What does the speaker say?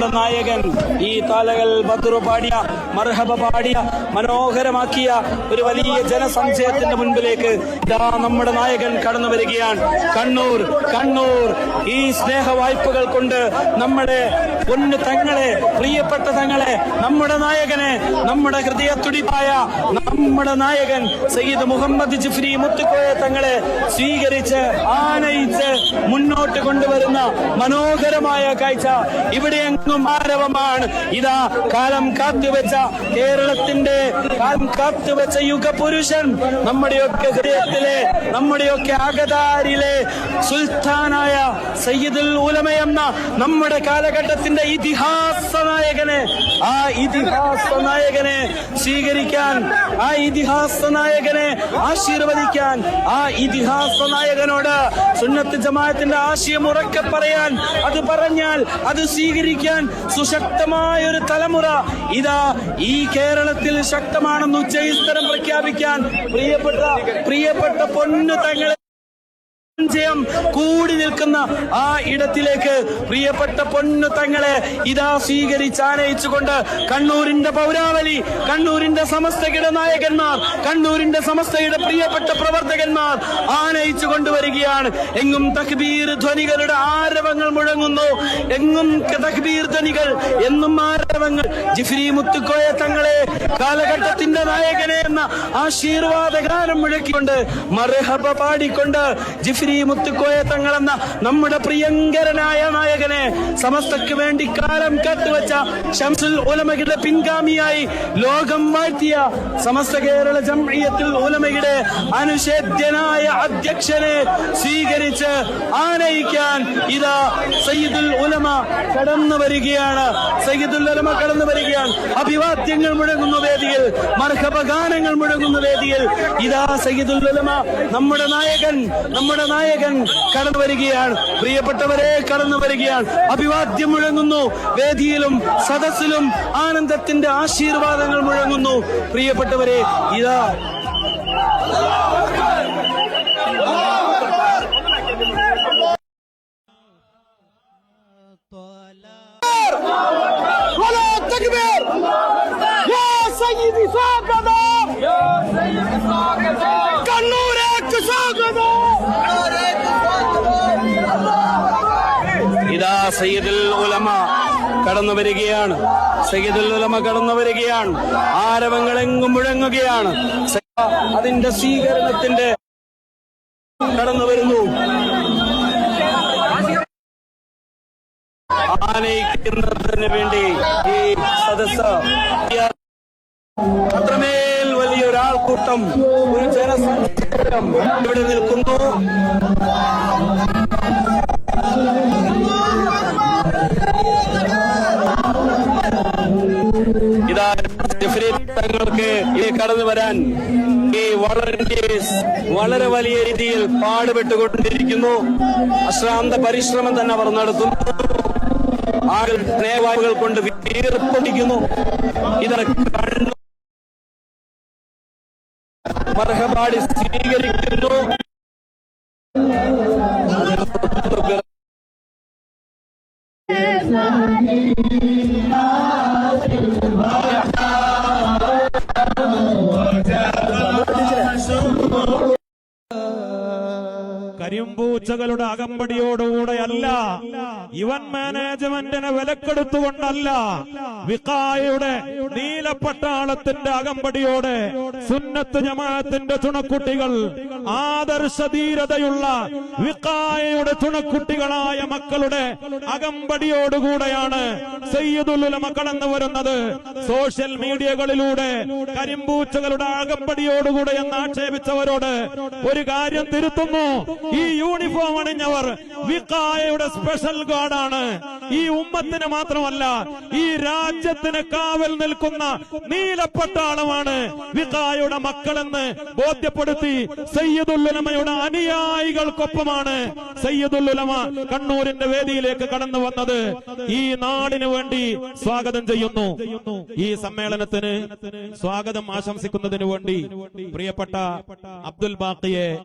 നമ്മുടെ നായകൻ ഈ താലകൽ ബദ്രു പാടിയ മർഹബ പാടിയ മനോഹരമാക്കിയ ഒരു വലിയ ജനസംശയത്തിന്റെ മുൻപിലേക്ക് ഇതാ നമ്മുടെ നായകൻ കടന്നു വരികയാണ്. കണ്ണൂർ കണ്ണൂർ. ഈ സ്നേഹ വായ്പകൾ കൊണ്ട് നമ്മുടെ പൊന്നു തങ്ങളെ പ്രിയപ്പെട്ട തങ്ങളെ നമ്മുടെ നായകനെ നമ്മുടെ ഹൃദയ തുടിപ്പായ നമ്മുടെ നായകൻ സയ്യിദ് മുഹമ്മദ് ജിഫ്രി മുത്തുക്കോയ തങ്ങളെ സ്വീകരിച്ച് ആനയിച്ച് മുന്നോട്ട് കൊണ്ടുവരുന്ന മനോഹരമായ കാഴ്ച ഇവിടെ എങ്ങും ആരവമാണ് ഇതാ കാലം കാത്തുവെച്ച കേരളത്തിന്റെ കാലം കാത്തുവെച്ച യുഗപുരുഷൻ നമ്മുടെയൊക്കെ ഹൃദയത്തിലെ നമ്മുടെയൊക്കെ അകതാരിലെ സുൽത്താനായ സയ്യിദുൽ ഉലമ എന്ന നമ്മുടെ കാലഘട്ടത്തിന്റെ ഇതിഹാസ നായകനെ ആ ഇതിഹാസ നായകനെ സ്വീകരിക്കാൻ ആ ഇതിഹാസ നായകനെ ആശീർവദിക്കാൻ ആ ഇതിഹാസ നായകനോട് സുന്നത്ത് ജമാഅത്തിന്റെ ആശയം ഉറക്കെ പറയാൻ അത് പറഞ്ഞാൽ അത് സ്വീകരിക്കാൻ സുശക്തമായ ഒരു തലമുറ. ഇതാ ഈ കേരളത്തിൽ ശക്തമാണെന്ന് ഉച്ചയിസ്തരം പ്രഖ്യാപിക്കാൻ പ്രിയപ്പെട്ട പ്രിയപ്പെട്ട പൊന്നു തങ്ങളെ ജയം കൂടി നിൽക്കുന്ന ആ ഇടത്തിലേക്ക് പ്രിയപ്പെട്ട പൊന്നു തങ്ങളെ ഇതാ സ്വീകരിച്ച് ആനയിച്ചുകൊണ്ട് കണ്ണൂരിന്റെ പൗരാവലി കണ്ണൂരിന്റെ സമസ്തയുടെ നായകന്മാർ കണ്ണൂരിന്റെ സമസ്തയുടെ പ്രിയപ്പെട്ട പ്രവർത്തകന്മാർ ആനയിച്ചു കൊണ്ടുവരികയാണ്. എങ്ങും തക്ബീർ ധ്വനികളുടെ ആരവങ്ങൾ മുഴങ്ങുന്നു. എങ്ങും തക്ബീർ ധ്വനികൾ എന്നും ആരവങ്ങൾ. ജിഫ്രി മുത്തുക്കോയ തങ്ങളെ കാലഘട്ടത്തിന്റെ നായകനെ എന്ന ആശീർവാദ ഗാനം മുഴക്കിക്കൊണ്ട് മർഹബ പാടിക്കൊണ്ട് ജിഫ്രി മുത്തുക്കോയ തങ്ങളെന്ന നമ്മുടെ പ്രിയങ്കരനായ നായകനെ സമസ്തക്ക് വേണ്ടി കാലം കാത്തുവച്ച ഷംസുൽ ഉലമയുടെ പിൻഗാമിയായി ലോകം വാഴ്ത്തിയ സമസ്ത കേരള ജംഇയ്യത്തുൽ ഉലമയുടെ അനുഷേദ്യനായ അധ്യക്ഷനെ സ്വീകരിച്ച് ആനയിക്കാൻ ഇതാ സയ്യിദുൽ ഉലമ കടന്നു വരികയാണ്. സയ്യിദുൽ ഉലമ കടന്നു വരികയാണ്. അഭിവാദ്യങ്ങൾ മുഴങ്ങുന്ന വേദിയിൽ മർഹബ ഗാനങ്ങൾ മുഴങ്ങുന്ന വേദിയിൽ ഇതാ സയ്യിദുൽ ഉലമ നമ്മുടെ നായകൻ നമ്മുടെ നായകൻ കടന്നു വരികയാണ് പ്രിയപ്പെട്ടവരെ കടന്നു വരികയാണ് അഭിവാദ്യം മുഴങ്ങുന്നു വേദിയിലും സദസ്സിലും ആനന്ദത്തിന്റെ ആശീർവാദങ്ങൾ മുഴങ്ങുന്നു പ്രിയപ്പെട്ടവരെ ഇതാ ولا تكبر يا سيدي ساقطة സയ്യിദുൽ ഉലമ കടന്നു വരികയാണ്. സയ്യിദുൽ ഉലമ കടന്നു വരികയാണ്. ആരവങ്ങളെങ്ങും മുഴങ്ങുകയാണ്. അതിന്റെ സ്വീകരണത്തിന്റെ കടന്നു വരുന്നു. ആനയിക്കുന്നതിന് വേണ്ടി ഈ സദസ് അത്രമേൽ വലിയൊരാൾക്കൂട്ടം ഒരു ജനസംഖ്യം ഇവിടെ നിൽക്കുന്നു. തങ്ങൾക്ക് കടന്നു വരാൻ ഈ വളണ്ടിയേഴ്സ് വളരെ വലിയ രീതിയിൽ പാടുപെട്ടുകൊണ്ടിരിക്കുന്നു. അശ്രാന്ത പരിശ്രമം തന്നെ അവർ നടത്തുന്നു. ആളുകൾ സ്നേഹവായ്പകൾ കൊണ്ട് വീർപ്പൊടിക്കുന്നു. ഇതൊക്കെ മർഹപാടി സ്വീകരിക്കുന്നു. കരിമ്പൂച്ചകളുടെ അകമ്പടിയോടുകൂടെയല്ല ഇവൻ മാനേജ്മെന്റിനെ വിലക്കെടുത്തുകൊണ്ടല്ല. വിക്കായയുടെ നീലപ്പട്ടാളത്തിന്റെ അകമ്പടിയോടെ സുന്നത്ത് ജമാഅത്തിന്റെ ചുണക്കുട്ടികൾ ആദർശധീരതയുള്ള വിക്കായയുടെ തുണക്കുട്ടികളായ മക്കളുടെ അകമ്പടിയോടുകൂടെയാണ് സയ്യദുല്ല കടന്നു വരുന്നത്. സോഷ്യൽ മീഡിയകളിലൂടെ കരിമ്പൂച്ചകളുടെ അകമ്പടിയോടുകൂടെ എന്ന് ആക്ഷേപിച്ചവരോട് ഒരു കാര്യം തിരുത്തുന്നു. ഈ യൂണിഫോം അണിഞ്ഞവർ വിക്കായയുടെ സ്പെഷ്യൽ ഗാർഡാണ്. ഈ ഉമ്മത്തിന് മാത്രമല്ല ഈ രാജ്യത്തിന് കാവൽ നിൽക്കുന്ന നീലപ്പട്ടാളമാണ് വിതായുടെ മക്കളെന്ന് ബോധ്യപ്പെടുത്തി സയ്യദുല്ലുലമയുടെ അനുയായികൾക്കൊപ്പമാണ് സയ്യദുല്ലുലമ കണ്ണൂരിന്റെ വേദിയിലേക്ക് കടന്നു വന്നത്. ഈ നാടിന് വേണ്ടി സ്വാഗതം ചെയ്യുന്നു. ഈ സമ്മേളനത്തിന് സ്വാഗതം ആശംസിക്കുന്നതിന് വേണ്ടി പ്രിയപ്പെട്ട അബ്ദുൽ ബാക്കിയെ